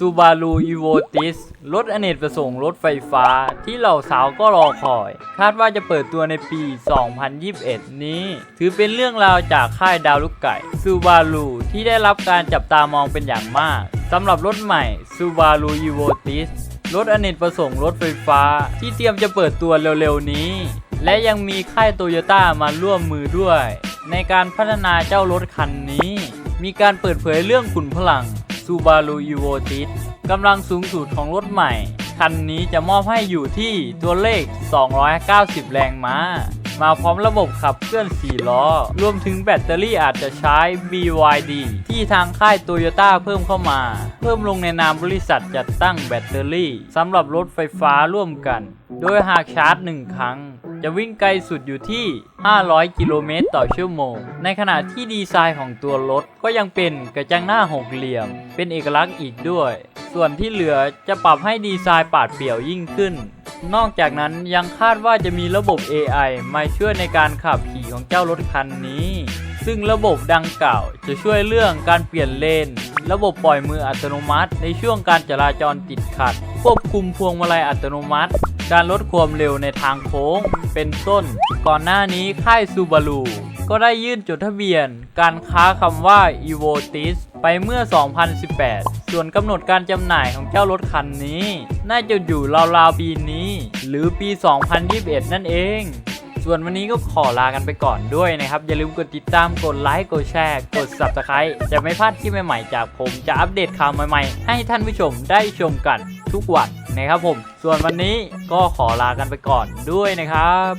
Subaru Evotis รถอเนกประสงค์รถไฟฟ้าที่เหล่าสาวก็รอคอย คาดว่าจะเปิดตัวในปี 2021 นี้ ถือเป็นเรื่องราวจากค่ายดาวลูกไก่ Subaru ที่ได้รับการจับตามองเป็นอย่างมากสำหรับรถใหม่ Subaru Evotis รถอเนกประสงค์รถไฟฟ้าที่เตรียมจะเปิดตัวเร็วๆนี้ และยังมีค่ายโตโยต้ามาร่วมมือด้วย ในการพัฒนาเจ้ารถคันนี้ มีการเปิดเผยเรื่องขุนพลัง Subaru Evotis กำลังสูงสุดของรถใหม่ คันนี้จะมอบให้อยู่ที่ตัวเลข 290 แรงม้า มาพร้อมระบบขับเคลื่อน 4 ล้อ รวมถึงแบตเตอรี่อาจจะใช้ BYD ที่ทางค่ายโตโยต้าเพิ่มเข้ามา เพิ่มลงในนามบริษัทจัดตั้งแบตเตอรี่สำหรับรถไฟฟ้าร่วมกัน โดยหากชาร์จ 1 ครั้ง จะวิ่งไกลสุดอยู่ที่ 500 กิโลเมตรต่อชั่วโมง ในขณะที่ดีไซน์ของตัวรถก็ยังเป็นกระจังหน้าหกเหลี่ยม เป็นเอกลักษณ์อีกด้วย ส่วนที่เหลือจะปรับให้ดีไซน์ปาดเปรี่ยวยิ่งขึ้น นอกจากนั้นยังคาดว่าจะมีระบบ AI มาช่วยในการขับขี่ของเจ้ารถคันนี้ ซึ่งระบบดังกล่าวจะช่วยเรื่องการเปลี่ยนเลน ระบบปล่อยมืออัตโนมัติ ในช่วงการจราจรติดขัด ควบคุมพวงมาลัยอัตโนมัติ การลดความเร็วในทางโค้ง เป็นต้น ก่อนหน้านี้ค่ายซูบารูก็ได้ยื่นจดทะเบียน การค้าคำว่า Evotis ไปเมื่อ 2018 ส่วนกำหนดการจำหน่ายของเจ้ารถคันนี้ น่าจะอยู่ราวๆปีนี้ หรือปี 2021 นั่นเอง ส่วนวันนี้ก็ขอลากันไปก่อนด้วยนะครับ อย่าลืมกดติดตามกดไลค์กดแชร์ กด Subscribe จะไม่พลาดคลิปใหม่ๆ จากผมจะอัปเดตข่าวใหม่ๆ ให้ท่านผู้ชมได้ชมกันทุกวันนะครับผม ส่วนวันนี้ก็ขอลากันไปก่อนด้วยนะครับ